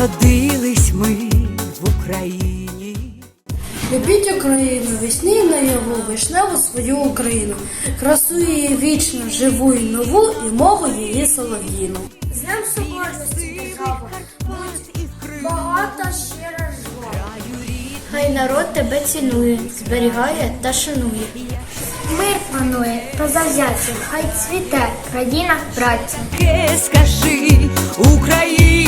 Родились ми в Україні. Любіть Україну, вісні на його вишневу свою Україну. Красу її вічно, живу і нову, і мову її солов'їну. З ним соборності держава, багата щира жива. Хай народ тебе цінує, зберігає та шанує. Мир панує, та завзяття, хай цвіте, країна в праці. Скажи Україна.